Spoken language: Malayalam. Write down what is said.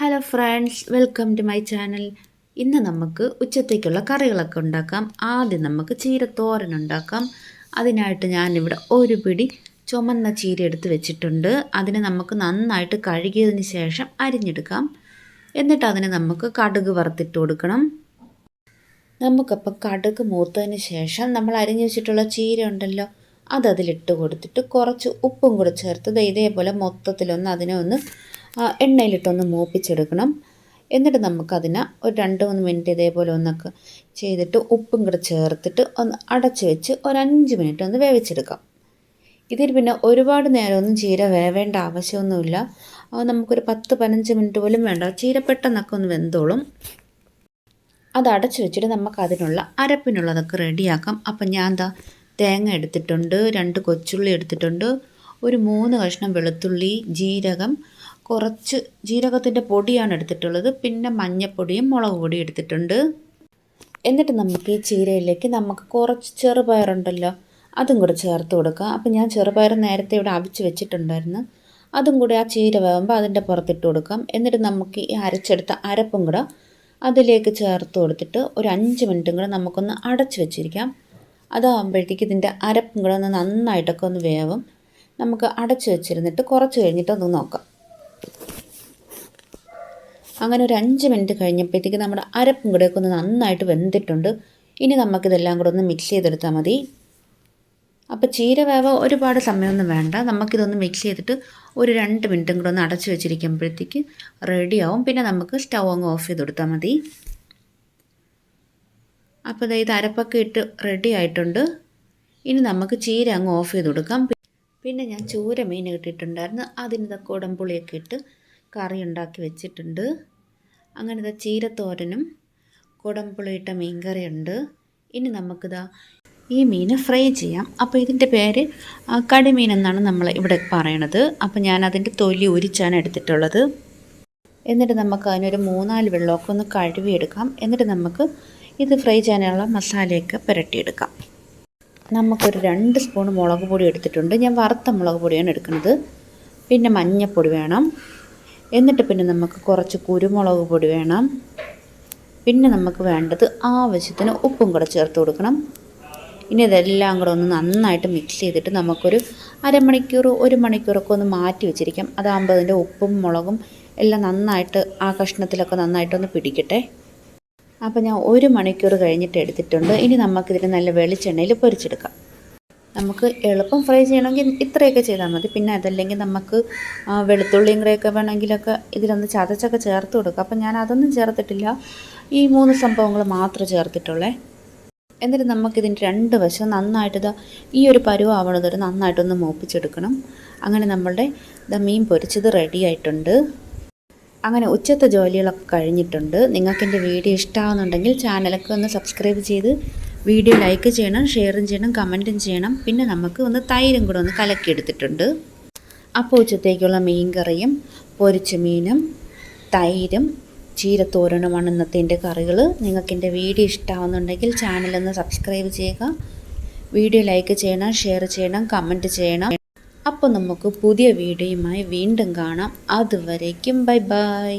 Hello friends welcome to my channel ഇന്ന് നമുക്ക് ഉച്ചത്തേക്കുള്ള കറികളൊക്കെ ഉണ്ടാക്കാം. ആദ്യം നമുക്ക് ചീരത്തോരൻ ഉണ്ടാക്കാം. അതിനായിട്ട് ഞാനിവിടെ ഒരു പിടി ചുമന്ന ചീര എടുത്ത് വെച്ചിട്ടുണ്ട്. അതിനെ നമുക്ക് നന്നായിട്ട് കഴുകിയതിന് ശേഷം അരിഞ്ഞെടുക്കാം. എന്നിട്ട് അതിനെ നമുക്ക് കടുക് വറുത്തിട്ട് കൊടുക്കണം. നമുക്കപ്പോൾ കടുക് മൂത്തതിന് ശേഷം നമ്മൾ അരിഞ്ഞു വെച്ചിട്ടുള്ള ചീര ഉണ്ടല്ലോ അത് അതിലിട്ട് കൊടുത്തിട്ട് കുറച്ച് ഉപ്പും കൂടെ ചേർത്ത് ഇതേപോലെ മൊത്തത്തിലൊന്ന് അതിനെ ഒന്ന് എണ്ണയിലിട്ടൊന്ന് മൂപ്പിച്ചെടുക്കണം. എന്നിട്ട് നമുക്കതിനെ ഒരു രണ്ട് മൂന്ന് മിനിറ്റ് ഇതേപോലെ ഒന്നൊക്കെ ചെയ്തിട്ട് ഉപ്പും കൂടെ ചേർത്തിട്ട് ഒന്ന് അടച്ച് വെച്ച് ഒരു അഞ്ച് മിനിറ്റ് ഒന്ന് വേവിച്ചെടുക്കാം. ഇതിൽ പിന്നെ ഒരുപാട് നേരമൊന്നും ചീര വേവേണ്ട ആവശ്യമൊന്നുമില്ല. നമുക്കൊരു പത്ത് പതിനഞ്ച് മിനിറ്റ് പോലും വേണ്ട. ചീര പെട്ടെന്നൊക്കെ ഒന്ന് വെന്തോളും. അത് അടച്ചു വെച്ചിട്ട് നമുക്ക് അതിനുള്ള അരപ്പിനുള്ളതൊക്കെ റെഡിയാക്കാം. അപ്പം ഞാൻ എന്താ തേങ്ങ എടുത്തിട്ടുണ്ട് രണ്ട് കൊച്ചുള്ളി എടുത്തിട്ടുണ്ട് ഒരു മൂന്ന് കഷ്ണം വെളുത്തുള്ളി ജീരകം കുറച്ച് ജീരകത്തിന്റെ പൊടിയാണ് എടുത്തിട്ടുള്ളത് പിന്നെ മഞ്ഞൾപ്പൊടിയും മുളക് പൊടിയും എടുത്തിട്ടുണ്ട്. എന്നിട്ട് നമുക്ക് ഈ ചീരയിലേക്ക് നമുക്ക് കുറച്ച് ചെറുപയറുണ്ടല്ലോ അതും കൂടെ ചേർത്ത് കൊടുക്കാം അപ്പം ഞാൻ ചെറുപയർ നേരത്തെ ഇവിടെ അവിച്ച് വെച്ചിട്ടുണ്ടായിരുന്നു അതും കൂടെ ആ ചീര വേകുമ്പോൾ അതിന്റെ പുറത്തിട്ട് കൊടുക്കാം. എന്നിട്ട് നമുക്ക് ഈ അരച്ചെടുത്ത അരപ്പും കൂടെ അതിലേക്ക് ചേർത്ത് കൊടുത്തിട്ട് ഒരു അഞ്ച് മിനിറ്റും കൂടെ നമുക്കൊന്ന് അടച്ച് വെച്ചിരിക്കാം. അതാകുമ്പോഴത്തേക്ക് ഇതിന്റെ അരപ്പും കൂടെ ഒന്ന് നന്നായിട്ടൊക്കെ ഒന്ന് വേവും. നമുക്ക് അടച്ച് വെച്ചിരുന്നിട്ട് കുറച്ച് കഴിഞ്ഞിട്ടൊന്ന് നോക്കാം. അങ്ങനെ ഒരു അഞ്ച് മിനിറ്റ് കഴിഞ്ഞപ്പോഴത്തേക്ക് നമ്മുടെ അരപ്പും കൂടെയൊക്കെ ഒന്ന് നന്നായിട്ട് വെന്തിട്ടുണ്ട്. ഇനി നമുക്കിതെല്ലാം കൂടെ ഒന്ന് മിക്സ് ചെയ്തെടുത്താൽ മതി. അപ്പോൾ ചീര വേവ ഒരുപാട് സമയമൊന്നും വേണ്ട. നമുക്കിതൊന്ന് മിക്സ് ചെയ്തിട്ട് ഒരു രണ്ട് മിനിറ്റും കൂടെ ഒന്ന് അടച്ച് വെച്ചിരിക്കുമ്പോഴത്തേക്ക് റെഡിയാവും പിന്നെ നമുക്ക് സ്റ്റൗ അങ്ങ് ഓഫ് ചെയ്ത് കൊടുത്താൽ മതി. അപ്പോൾ ഇത് അരപ്പൊക്കെ ഇട്ട് റെഡി ആയിട്ടുണ്ട്. ഇനി നമുക്ക് ചീര അങ്ങ് ഓഫ് ചെയ്ത് കൊടുക്കാം. പിന്നെ ഞാൻ ചൂര മീൻ കിട്ടിയിട്ടുണ്ടായിരുന്നു അതിനിത് കുടംപുളിയൊക്കെ ഇട്ട് കറി ഉണ്ടാക്കി വെച്ചിട്ടുണ്ട്. അങ്ങനെ ഇതാ ചീരത്തോരനും കുടംപുളിയിട്ട മീൻകറിയുണ്ട്. ഇനി നമുക്കിതാ ഈ മീൻ ഫ്രൈ ചെയ്യാം. അപ്പോൾ ഇതിന്റെ പേര് കടിമീൻ എന്നാണ് നമ്മൾ ഇവിടെ പറയണത്. അപ്പോൾ ഞാൻ അതിന്റെ തൊലി ഉരിച്ചാണ് എടുത്തിട്ടുള്ളത്. എന്നിട്ട് നമുക്ക് അതിനൊരു മൂന്നാൽ വെള്ളമൊക്കെ ഒന്ന് കഴുകിയെടുക്കാം. എന്നിട്ട് നമുക്ക് ഇത് ഫ്രൈ ചെയ്യാനുള്ള മസാലയൊക്കെ പുരട്ടിയെടുക്കാം. നമുക്കൊരു രണ്ട് സ്പൂൺ മുളക് പൊടി എടുത്തിട്ടുണ്ട്. ഞാൻ വറുത്ത മുളക് പൊടിയാണ് എടുക്കുന്നത്. പിന്നെ മഞ്ഞൾപ്പൊടി വേണം. എന്നിട്ട് പിന്നെ നമുക്ക് കുറച്ച് കുരുമുളക് പൊടി വേണം. പിന്നെ നമുക്ക് വേണ്ടത് ആവശ്യത്തിന് ഉപ്പും കൂടെ ചേർത്ത് കൊടുക്കണം. ഇനി ഇതെല്ലാം കൂടെ ഒന്ന് നന്നായിട്ട് മിക്സ് ചെയ്തിട്ട് നമുക്കൊരു അരമണിക്കൂർ ഒരു മണിക്കൂറൊക്കെ ഒന്ന് മാറ്റി വെച്ചിരിക്കാം. അതാകുമ്പോൾ അതിന്റെ ഉപ്പും മുളകും എല്ലാം നന്നായിട്ട് ആ കഷ്ണത്തിലൊക്കെ നന്നായിട്ടൊന്ന് പിടിക്കട്ടെ. അപ്പോൾ ഞാൻ ഒരു മണിക്കൂർ കഴിഞ്ഞിട്ട് എടുത്തിട്ടുണ്ട്. ഇനി നമുക്കിതിന് നല്ല വെളിച്ചെണ്ണയിൽ പൊരിച്ചെടുക്കാം. നമുക്ക് എളുപ്പം ഫ്രൈ ചെയ്യണമെങ്കിൽ ഇത്രയൊക്കെ ചെയ്താൽ മതി. പിന്നെ അതല്ലെങ്കിൽ നമുക്ക് വെളുത്തുള്ളിയും കൂടെയൊക്കെ വേണമെങ്കിലൊക്കെ ഇതിലൊന്ന് ചതച്ചൊക്കെ ചേർത്ത് കൊടുക്കുക അപ്പം ഞാൻ അതൊന്നും ചേർത്തിട്ടില്ല. ഈ മൂന്ന് സംഭവങ്ങൾ മാത്രം ചേർത്തിട്ടുള്ളേ. എന്നിട്ട് നമുക്കിതിന്റെ രണ്ട് വശം നന്നായിട്ട് ഇതാ ഈ ഒരു പരുവാവണത് നന്നായിട്ടൊന്ന് മൂപ്പിച്ചെടുക്കണം. അങ്ങനെ നമ്മളുടെ ഇത് മീൻ പൊരിച്ചത് റെഡി ആയിട്ടുണ്ട്. അങ്ങനെ ഉച്ചത്തെ ജോലികളൊക്കെ കഴിഞ്ഞിട്ടുണ്ട്. നിങ്ങൾക്ക് എന്റെ വീഡിയോ ഇഷ്ടമാകുന്നുണ്ടെങ്കിൽ ചാനലൊക്കെ ഒന്ന് സബ്സ്ക്രൈബ് ചെയ്ത് വീഡിയോ ലൈക്ക് ചെയ്യണം ഷെയറും ചെയ്യണം കമന്റും ചെയ്യണം. പിന്നെ നമുക്ക് ഒന്ന് തൈരും കൂടെ ഒന്ന് കലക്കിയെടുത്തിട്ടുണ്ട്. അപ്പോൾ ഉച്ചത്തേക്കുള്ള മീൻ കറിയും പൊരിച്ച മീനും തൈരും ചീരത്തോരണമാണ് ഇന്നത്തെ എന്റെ കറികൾ നിങ്ങൾക്ക് എന്റെ വീഡിയോ ഇഷ്ടമാകുന്നുണ്ടെങ്കിൽ ചാനലൊന്ന് സബ്സ്ക്രൈബ് ചെയ്യുക. വീഡിയോ ലൈക്ക് ചെയ്യണം ഷെയർ ചെയ്യണം കമന്റ് ചെയ്യണം. അപ്പോൾ നമുക്ക് പുതിയ വീഡിയോയുമായി വീണ്ടും കാണാം. അതുവരേക്കും ബൈ ബൈ.